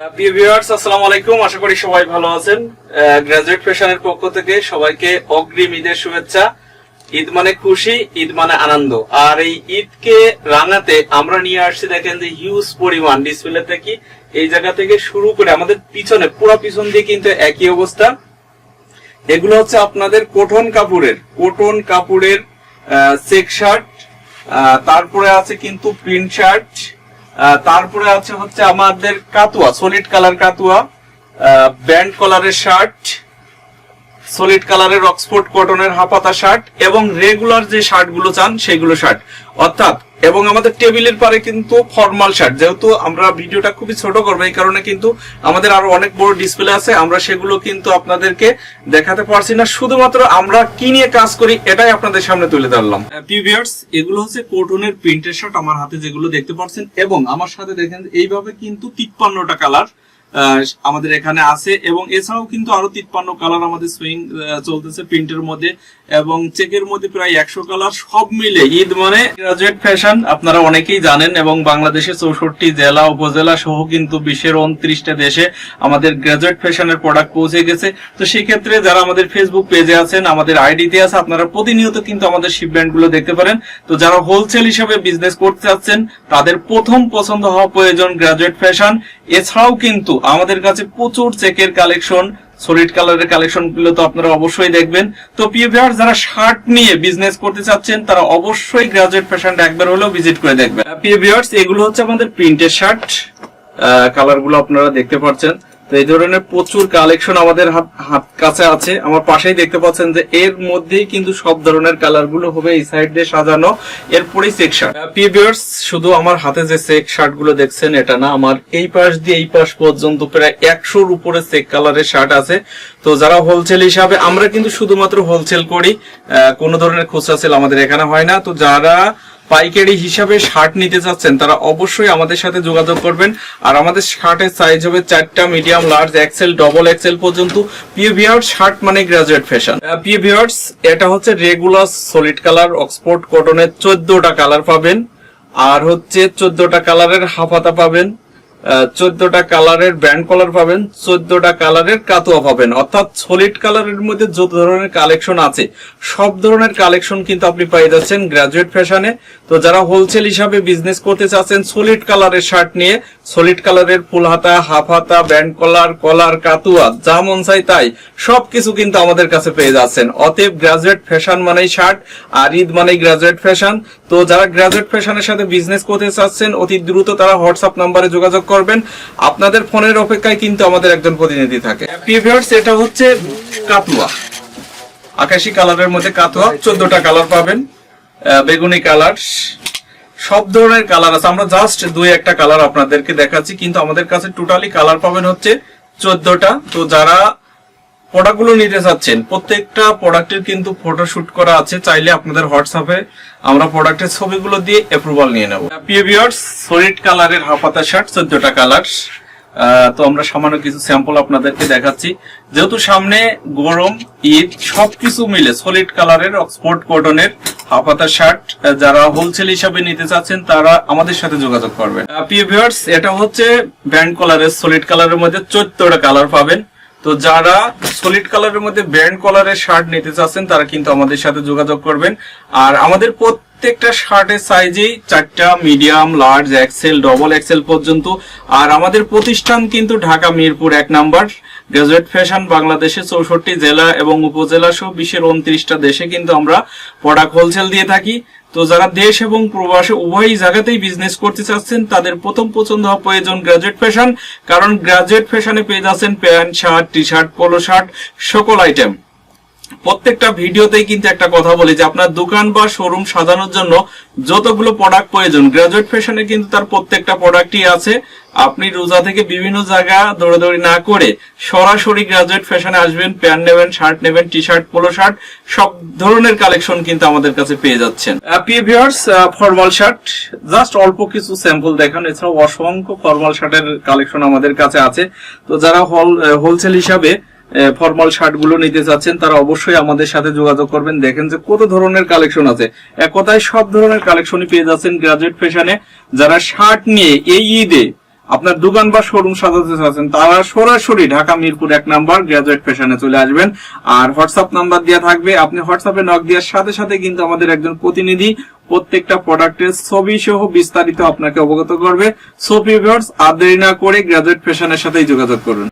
প্রিয় ভিউয়ার্স আসসালামু আলাইকুম। আশা করি সবাই ভালো আছেন। গ্রাজুয়েট ফ্যাশনের পক্ষ থেকে সবাইকে অগ্রিম ঈদের শুভেচ্ছা। ঈদ মানে খুশি, ঈদ মানে আনন্দ। আর এই ঈদকে রাঙাতে আমরা নিয়ে আসছি দেখেন যে হিউজ পরিমাণ ডিসপ্লেতে কি এই জায়গা থেকে শুরু করে আমাদের পিছনে, পুরো পিছন দিয়ে কিন্তু একই অবস্থা। এগুলো হচ্ছে আপনাদের কোটন কাপড়ের কোটন কাপড়ের চেক শার্ট তারপরে আছে কিন্তু প্রিন্ট শার্ট তারপরে আছে হচ্ছে আমাদের কাতুয়া সলিড কালার কাতুয়া ব্যান্ড কলারের শার্ট সলিড কালারের অক্সফোর্ড কটনের হাফাতা শার্ট এবং রেগুলার যে শার্টগুলো চান, সেগুলো শার্ট অর্থাৎ এবং আমাদের টেবিলের পারে কিন্তু ফর্মাল শার্ট যেহেতু আমরা ভিডিওটা খুবই ছোট করব, এই কারণে কিন্তু আমাদের আরও অনেক বড় ডিসপ্লে আছে। আমরা সেগুলো কিন্তু আপনাদেরকে দেখাতে পারছি না। শুধুমাত্র আমরা কি নিয়ে কাজ করি, এটাই আপনাদের সামনে তুলে ধরলাম। এগুলো হচ্ছে কোটনের প্রিন্টের শার্ট আমার হাতে যেগুলো দেখতে পাচ্ছেন, এবং আমার সাথে দেখেন, এইভাবে কিন্তু তিপ্পান্নটা কালার আমাদের এখানে আছে এবং এছাড়াও কিন্তু আরও তিপ্পান্ন কালার আমাদের সুইং চলতেছে প্রিন্টের মধ্যে এবং চেকের মধ্যে প্রায় একশো কালার সব মিলে। ঈদ মানে গ্রাজুয়েট ফ্যাশন আপনারা অনেকেই জানেন এবং বাংলাদেশের চৌষট্টি জেলা, উপজেলা সহ কিন্তু বিশ্বের উনত্রিশটা দেশে আমাদের গ্রাজুয়েট ফ্যাশনের প্রোডাক্ট পৌঁছে গেছে। তো সেক্ষেত্রে যারা আমাদের ফেসবুক পেজে আছেন, আমাদের আইডিতে আছে, আপনারা প্রতিনিয়ত কিন্তু আমাদের শিপমেন্টগুলো দেখতে পারেন। তো যারা হোলসেল হিসাবে বিজনেস করতে চাচ্ছেন, তাদের প্রথম পছন্দ হওয়া প্রয়োজন গ্রাজুয়েট ফ্যাশন এছাড়াও কিন্তু আমাদের কাছে প্রচুর চেকের কালেকশন, সলিড কালারের কালেকশনগুলো তো আপনারা অবশ্যই দেখবেন। তো পিভিআর যারা শার্ট নিয়ে বিজনেস করতে চাচ্ছেন, তারা অবশ্যই গ্রাজুয়েট ফ্যাশন একবার হলেও ভিজিট করে দেখবেন। পিভিআর এগুলো হচ্ছে আমাদের প্রিন্টের শার্ট। কালারগুলো আপনারা দেখতে পাচ্ছেন। তো এই ধরনের প্রচুর কালেকশন আমাদের হাত কাছে আছে। আমার পাশেই দেখতে পাচ্ছেন যে এর মধ্যেই কিন্তু সব ধরনের কালারগুলো হবে এই সাইড দিয়ে সাজানো। এরপরেই চেক শার্ট শুধু আমার হাতে যে চেক শার্টগুলো দেখছেন, এটা না, আমার এই পাশ দিয়ে এই পাশ পর্যন্ত প্রায় একশোর উপরে চেক কালারের শার্ট আছে। তো যারা হোলসেল হিসাবে, আমরা কিন্তু শুধুমাত্র হোলসেল করি কোনো ধরনের খুচরা সেল আমাদের এখানে হয় না। তো যারা পাইকারি হিসাবে শার্ট নিতে চাচ্ছেন, তারা অবশ্যই আমাদের সাথে যোগাযোগ করবেন। আর আমাদের শার্টের সাইজ হবে চারটা medium large XL double XL পর্যন্ত। পিও ভিয়ার্স শার্ট মানে গ্রাজুয়েট ফ্যাশন পিও ভিয়ার্স এটা হচ্ছে রেগুলার সলিড কালার অক্সফোর্ড কটনের চোদ্দটা কালার পাবেন। আর হচ্ছে চোদ্দটা কালারের হাফাতা পাবেন। চোদ্দটা কালারের ব্যান্ড কলার পাবেন, চোদ্দটা কালারের কাতুয়া পাবেন। অর্থাৎ সলিড কালারের মধ্যে যত ধরনের কালেকশন আছে, সব ধরনের কালেকশন কিন্তু আপনি পেয়ে যাচ্ছেন গ্রাজুয়েট ফ্যাশনে। তো যারা হোলসেল হিসাবে বিজনেস করতে চাচ্ছেন, সলিড কালারের শার্ট নিয়ে, সলিড কালারের ফুল হাতা হাফ হাতা ব্যান্ড কলার কলার, কাতুয়া, যা মন চাই তাই, সবকিছু কিন্তু আমাদের কাছে পেয়ে যাচ্ছেন। অতএব গ্রাজুয়েট ফ্যাশন মানেই শার্ট আর ঈদ মানেই গ্রাজুয়েট ফ্যাশন। তো যারা গ্রাজুয়েট ফ্যাশনের সাথে বিজনেস করতে চাচ্ছেন, অতি দ্রুত তারা হোয়াটসঅ্যাপ নাম্বারে যোগাযোগ করবেন। আপনাদের ফোনের অপেক্ষায় কিন্তু আমাদের একজন প্রতিনিধি থাকে। এটা হচ্ছে কাতুয়া। আকাশি কালারের মধ্যে কাতুয়া, চোদ্দটা কালার পাবেন বেগুনি কালার, সব ধরনের কালার আছে। আমরা জাস্ট দুই একটা কালার আপনাদেরকে দেখাচ্ছি, কিন্তু আমাদের কাছে টোটালি কালার পাবেন হচ্ছে চোদ্দটা। তো যারা প্রোডাক্টগুলো নিতে চাচ্ছেন, প্রত্যেকটা প্রোডাক্টের কিন্তু ফটো শুট করা আছে, চাইলে আপনাদের হোয়াটসঅ্যাপে আমরা প্রোডাক্টের ছবিগুলো দিয়ে অ্যাপ্রুভাল নিয়ে নেব। পিভিয়ার্স সলিড কালারের হাফাতা শার্ট চোদ্দটা কালার তো আমরা সামান্য কিছু স্যাম্পল আপনাদেরকে দেখাচ্ছি। যেহেতু সামনে গরম, ঈদ, সবকিছু মিলে সলিড কালারের অক্সফোর্ড কটনের হাফাতা শার্ট যারা হোলসেল হিসাবে নিতে চাচ্ছেন, তারা আমাদের সাথে যোগাযোগ করবেন। পিভিয়ার্স এটা হচ্ছে ব্যান্ড কালারের সলিড কালারের মধ্যে চোদ্দটা কালার পাবেন। তো যারা সলিড কালারের মধ্যে ব্র্যান্ড কলারের শার্ট নিতে চাচ্ছেন, তারা কিন্তু আমাদের সাথে যোগাযোগ করবেন। আর আমাদের প্রত্যেকটা শার্টের সাইজেই চারটা medium large XL double XL পর্যন্ত। আর আমাদের প্রতিষ্ঠান কিন্তু ঢাকা মিরপুর এক নাম্বার। গ্রাজুয়েট ফ্যাশন বাংলাদেশে চৌষট্টি জেলা এবং উপজেলা সহ বিশ্বের উনত্রিশটা দেশে কিন্তু আমরা প্রোডাক্ট হোলসেল দিয়ে থাকি। তো যারা দেশ এবং প্রবাসে উভয় জায়গাতেই বিজনেস করতে চাচ্ছেন, তাদের প্রথম পছন্দ হওয়া প্রয়োজন গ্রাজুয়েট ফ্যাশন কারণ গ্রাজুয়েট ফ্যাশনে পেয়ে যাচ্ছেন pant, shirt T shirt polo shirt সকল আইটেম প্রত্যেকটা ভিডিওতেই কিন্তু একটা কথা বলি যে আপনার দোকান বা শোরুম সাজানোর জন্য যতগুলো প্রোডাক্ট প্রয়োজন গ্রাজুয়েট ফ্যাশনে কিন্তু তার প্রত্যেকটা প্রোডাক্টই আছে। আপনি রোজা থেকে বিভিন্ন জায়গা দৌড়াদৌড়ি না করে সরাসরি গ্রাজুয়েট ফ্যাশনে আসবেন, প্যান্ট নেবেন শার্ট নেবেন টি শার্ট পোলো শার্ট সব ধরনের কালেকশন কিন্তু আমাদের কাছে পেয়ে যাচ্ছেন। ফর্মাল শার্ট জাস্ট অল্প কিছু স্যাম্পল দেখান। এছাড়াও অসংখ্য ফর্মাল শার্টের কালেকশন আমাদের কাছে আছে। তো যারা হল হোলসেল হিসাবে ফর্মাল শার্টগুলো নিতে চাচ্ছেন, তারা অবশ্যই আমাদের সাথে যোগাযোগ করবেন। দেখেন যে কত ধরনের কালেকশন আছে। এক কথায় সব ধরনের কালেকশনই পেয়ে যাচ্ছেন গ্রাজুয়েট ফ্যাশনে যারা শার্ট নিয়ে এই ঈদে আপনার দোকান বা শোরুম সাজাতে চাচ্ছেন, তারা সরাসরি ঢাকা মিরপুর এক নাম্বার গ্রাজুয়েট ফ্যাশনে চলে আসবেন। আর হোয়াটসঅ্যাপ নাম্বার দেওয়া থাকবে। আপনি হোয়াটসঅ্যাপে নক দেওয়ার সাথে সাথে কিন্তু আমাদের একজন প্রতিনিধি প্রত্যেকটা প্রোডাক্টের ছবি সহ বিস্তারিত আপনাকে অবগত করবে। সো ভিউয়ার্স আর দেরি না করে গ্রাজুয়েট ফ্যাশনের সাথেই যোগাযোগ করুন।